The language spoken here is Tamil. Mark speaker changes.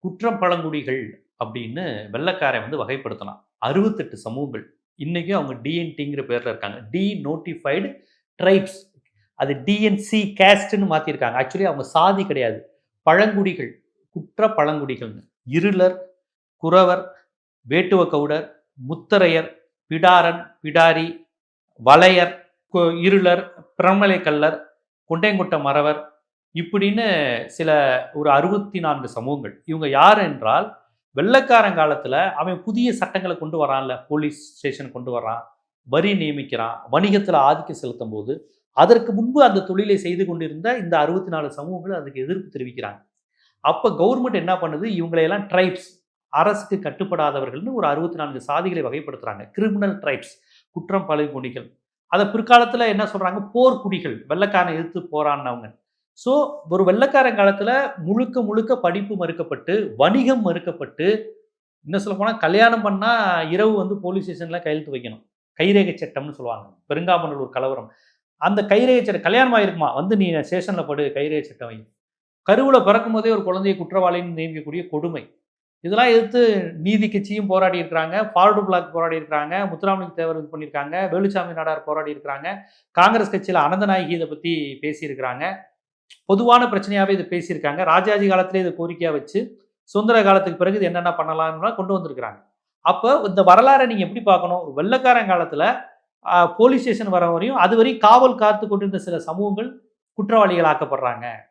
Speaker 1: குற்றம் பழங்குடிகள் அப்படின்னு வெள்ளக்காரை வந்து வகைப்படுத்தலாம் அறுபத்தெட்டு சமூகங்கள். இன்றைக்கும் அவங்க டிஎன்டிங்கிற பேரில் இருக்காங்க. டி நோட்டிஃபைடு ட்ரைப்ஸ் அது டிஎன்சி கேஸ்ட்னு மாற்றிருக்காங்க ஆக்சுவலி அவங்க சாதி கிடையாது. பழங்குடிகள் குற்ற பழங்குடிகள்னு. இருளர் குறவர் வேட்டுவ கவுடர் முத்தரையர் பிடாரன் பிடாரி வளையர் இருளர் பிரமலை கல்லர் கொண்டைங்குட்ட மறவர் இப்படின்னு சில ஒரு அறுபத்தி நான்கு சமூகங்கள் இவங்க யார் என்றால் வெள்ளக்காரன் காலத்தில் அவன் புதிய சட்டங்களை கொண்டு வரான்ல போலீஸ் ஸ்டேஷன் கொண்டு வரான் வரி நியமிக்கிறான் வணிகத்தில் ஆதிக்கம் செலுத்தும் போது அதற்கு முன்பு அந்த தொழிலை செய்து கொண்டிருந்த இந்த அறுபத்தி நாலு சமூகங்கள் அதுக்கு எதிர்ப்பு தெரிவிக்கிறாங்க. அப்போ கவர்மெண்ட் என்ன பண்ணுது? இவங்களையெல்லாம் ட்ரைப்ஸ் அரசுக்கு கட்டுப்படாதவர்கள்னு ஒரு அறுபத்தி நான்கு சாதிகளை வகைப்படுத்துறாங்க. கிரிமினல் ட்ரைப்ஸ் குற்றம் பழங்குடிகள் அதை பிற்காலத்தில் என்ன சொல்கிறாங்க போர்க்குடிகள் வெள்ளைக்காரனை எதிர்த்து போராடினவங்க. ஸோ ஒரு வெள்ளக்காரன் காலத்தில் முழுக்க முழுக்க படிப்பு மறுக்கப்பட்டு வணிகம் மறுக்கப்பட்டு இன்னும் சொல்ல போனால் கல்யாணம் பண்ணால் இரவு வந்து போலீஸ் ஸ்டேஷனில் கையெழுத்து வைக்கணும். கைரேகை சட்டம்னு சொல்லுவாங்க. பெருங்காமநல்லூர் கலவரம். அந்த கைரேகை சட்டம் கல்யாணம் ஆயிருக்குமா? வந்து நீ ஸ்டேஷனில் படு கைரேகை சட்டம் வை. கருவில் பிறக்கும் போதே ஒரு குழந்தையை குற்றவாளின்னு நியமிக்கக்கூடிய கொடுமை. இதெல்லாம் எதிர்த்து நீதி கட்சியும் போராடி இருக்கிறாங்க. ஃபார்வர்டு பிளாக் போராடி இருக்கிறாங்க. முத்துராமலிங்க தேவர் இது பண்ணியிருக்காங்க. வேலுச்சாமி நாடார் போராடி இருக்கிறாங்க. காங்கிரஸ் கட்சியில் அனந்தநாயகி இதை பற்றி பேசியிருக்கிறாங்க. பொதுவான பிரச்சனையாகவே இதை பேசியிருக்காங்க. ராஜாஜி காலத்திலே இதை கோரிக்கையாக வச்சு சுதந்திர காலத்துக்கு பிறகு இது என்னென்ன பண்ணலாம்னா கொண்டு வந்திருக்கிறாங்க. அப்போ இந்த வரலாறை நீங்கள் எப்படி பார்க்கணும்? வெள்ளக்காரன் காலத்தில் போலீஸ் ஸ்டேஷன் வர வரையும் அது வரையும் காவல் காத்து கொண்டிருந்த சில சமூகங்கள் குற்றவாளிகள் ஆக்கப்படுறாங்க